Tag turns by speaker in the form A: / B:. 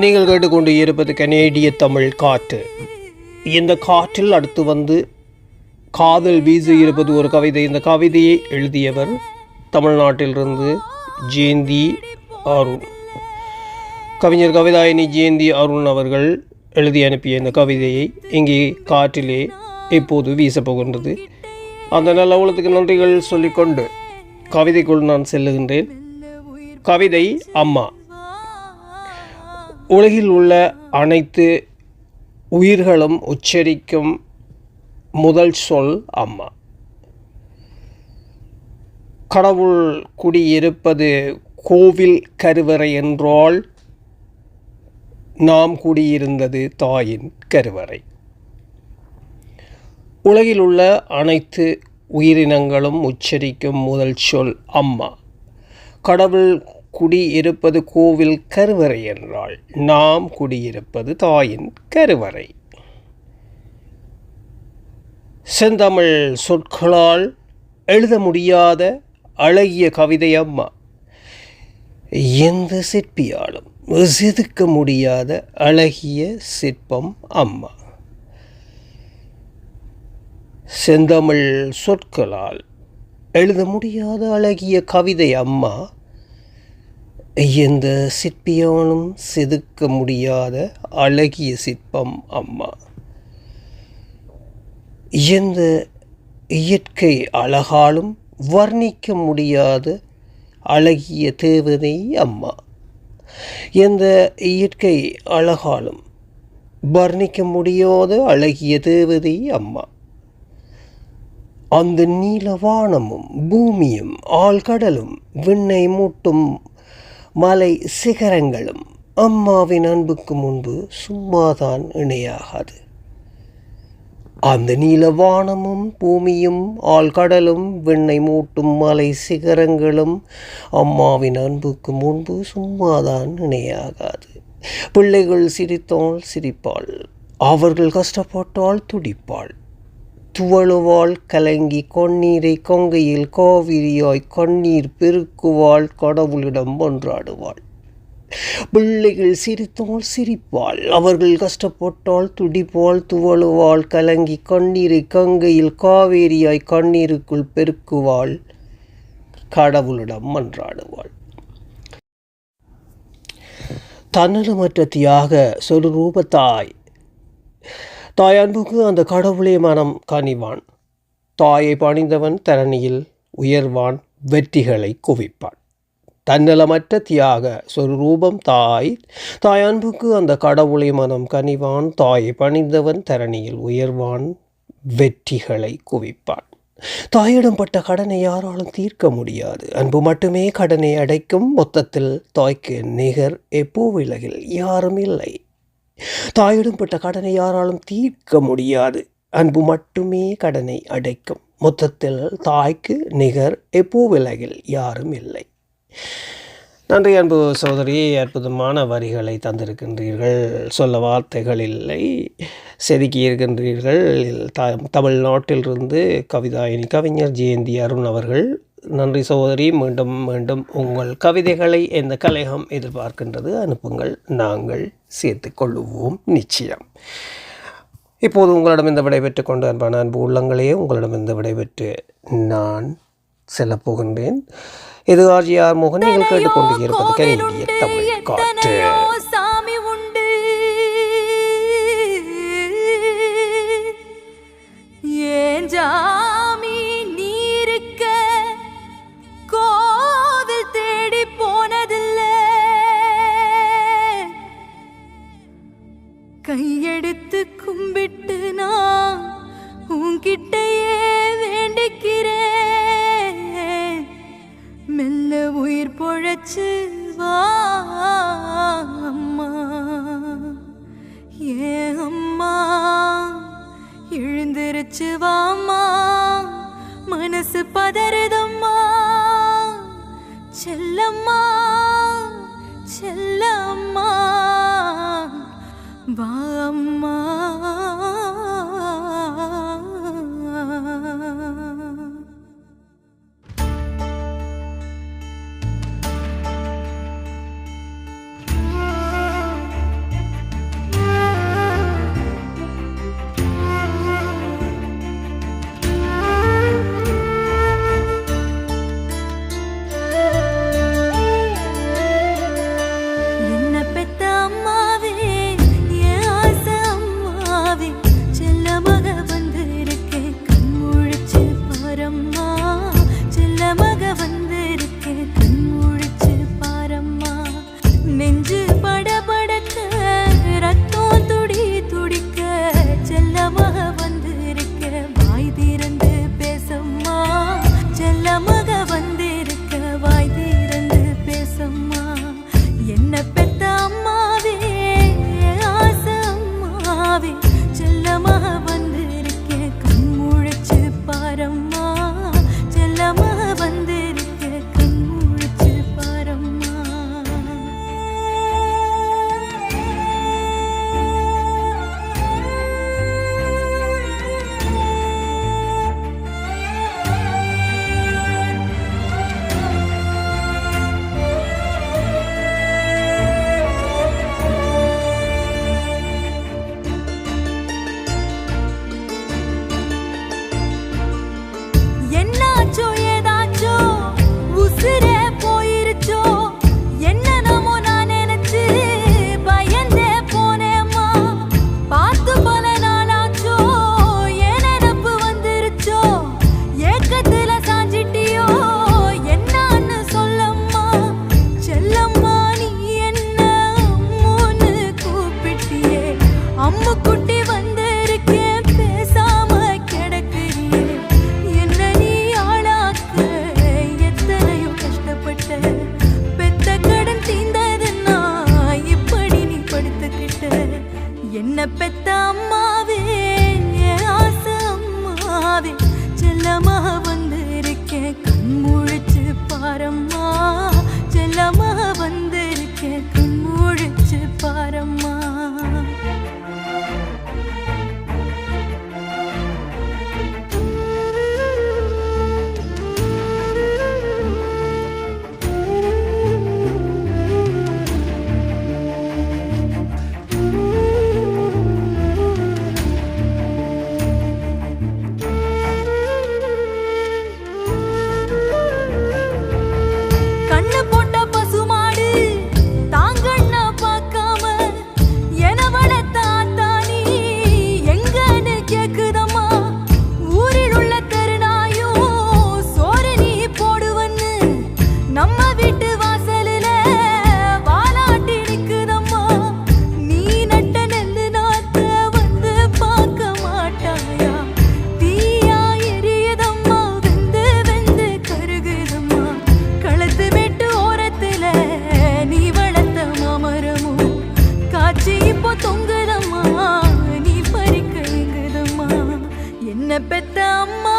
A: நீங்கள் கேட்டுக்கொண்டு இருப்பது கனேடிய தமிழ் காற்று. இந்த காற்றில் அடுத்து வந்து காதல் வீசு இருப்பது ஒரு கவிதை. இந்த கவிதையை எழுதியவர் தமிழ்நாட்டிலிருந்து ஜெயந்தி அருண். கவிஞர் கவிதாயினி ஜெயந்தி அருண் அவர்கள் எழுதி அனுப்பிய இந்த கவிதையை இங்கே காற்றிலே இப்போது வீசப்போகின்றது அந்த நல்ல உலகத்துக்கு நன்றிகள் சொல்லிக்கொண்டு கவிதைக்குள் நான் செல்லுகின்றேன். கவிதை அம்மா. உலகில் உள்ள அனைத்து உயிர்களும் உச்சரிக்கும் முதல் சொல் அம்மா. கடவுள் குடியிருப்பது கோவில் கருவறை என்றால் நாம் குடியிருந்தது தாயின் கருவறை. உலகில் உள்ள அனைத்து உயிரினங்களும் உச்சரிக்கும் முதல் சொல் அம்மா. கடவுள் குடியிருப்பது கோவில் கருவறை என்றால் நாம் குடியிருப்பது தாயின் கருவறை. செந்தமிழ் சொற்களால் எழுத முடியாத அழகிய கவிதை அம்மா. எந்த சிற்பியாலும் செதுக்க முடியாத அழகிய சிற்பம் அம்மா. செந்தமிழ் சொற்களால் எழுத முடியாத அழகிய கவிதை அம்மா. எந்த சிற்பியாலும் செதுக்க முடியாத அழகிய சிற்பம் அம்மா. எந்த இயற்கை அழகாலும் வர்ணிக்க முடியாத அழகிய தேவதை அம்மா. எந்த இயற்கை அழகாலும் வர்ணிக்க முடியாத அழகிய தேவதை அம்மா. அந்த நீலவானமும் பூமியும் ஆழ்கடலும் விண்ணை மூட்டும் மலை சிகரங்களும் அம்மாவின் அன்புக்கு முன்பு சும்மாதான் இணையாகாது. அந்த நீலவானமும் பூமியும் ஆழ்கடலும் விண்ணை மூட்டும் மலை சிகரங்களும் அம்மாவின் அன்புக்கு முன்பு சும்மாதான் இணையாகாது. பிள்ளைகள் சிரித்தால் சிரிப்பாள் அவர்கள் கஷ்டப்பட்டால் துடிப்பாள். துவழுவாள் கலங்கி கொன்னீரை கொங்கையில் காவிரியாய் கண்ணீர் பெருக்குவாள் கடவுளிடம் ஒன்றாடுவாள். பிள்ளைகள் சிரித்தால் சிரிப்பாள் அவர்கள் கஷ்டப்பட்டால் துடிப்பால் துவழுவாள் கலங்கி கண்ணீரை கங்கையில் காவேரியாய் கண்ணீருக்குள் பெருக்குவாள் கடவுளிடம் மன்றாடுவாள் தன்னலமற்ற தியாக சொருரூபத்தாய் தாய் அன்புக்கு அந்த கடவுளே மனம் கனிவான். தாயை பணிந்தவன் தரணியில் உயர்வான் வெற்றிகளை குவிப்பான். தன்னலமற்ற தியாக சொரூபம் தாய். தாய் அன்புக்கு அந்த கடவுளை மனம் கனிவான் தாயை பணிந்தவன் தரணியில் உயர்வான் வெற்றிகளை குவிப்பான். தாயிடம் பட்ட கடனை யாராலும் தீர்க்க முடியாது. அன்பு மட்டுமே கடனை அடைக்கும் மொத்தத்தில் தாய்க்கு நிகர் எப்போ விலகில்? யாரும் இல்லை. தாயிடம் பட்ட கடனை யாராலும் தீர்க்க முடியாது. அன்பு மட்டுமே கடனை அடைக்கும். மொத்தத்தில் தாய்க்கு நிகர் எப்போ விலகில்? யாரும் இல்லை. நன்றி அன்பு சோதரி அற்புதமான வரிகளை தந்திருக்கின்றீர்கள். சொல்ல வார்த்தைகள் இல்லை. செதுக்கி இருக்கின்றீர்கள். த தமிழ்நாட்டிலிருந்து கவிதாயினி கவிஞர் ஜெயந்தி அருண் அவர்கள் நன்றி சகோதரி மீண்டும் மீண்டும் உங்கள் கவிதைகளை இந்த கலையகம் எதிர்பார்க்கின்றது அனுப்புங்கள். நாங்கள் சேர்த்து கொள்ளுவோம் நிச்சயம். இப்போது உங்களிடம் இந்த விடைபெற்று கொண்டு அன்பான அன்பு உள்ளங்களையே உங்களிடம் இந்த விடைபெற்று நான் செல்லப் போகின்றேன். இது ஆர்ஜிஆர் மோகன் நீங்கள் கேட்டுக்கொண்டு இருப்பது கனேடிய தமிழ் காற்று.
B: அழைச்சு வாம்மா ஏ அம்மா எழுந்திருச்சு வாம்மா மனசு பதறுதம்மா. செல்லம்மா செல்லம்மா. வாம்மா செல்லமாவே Bet the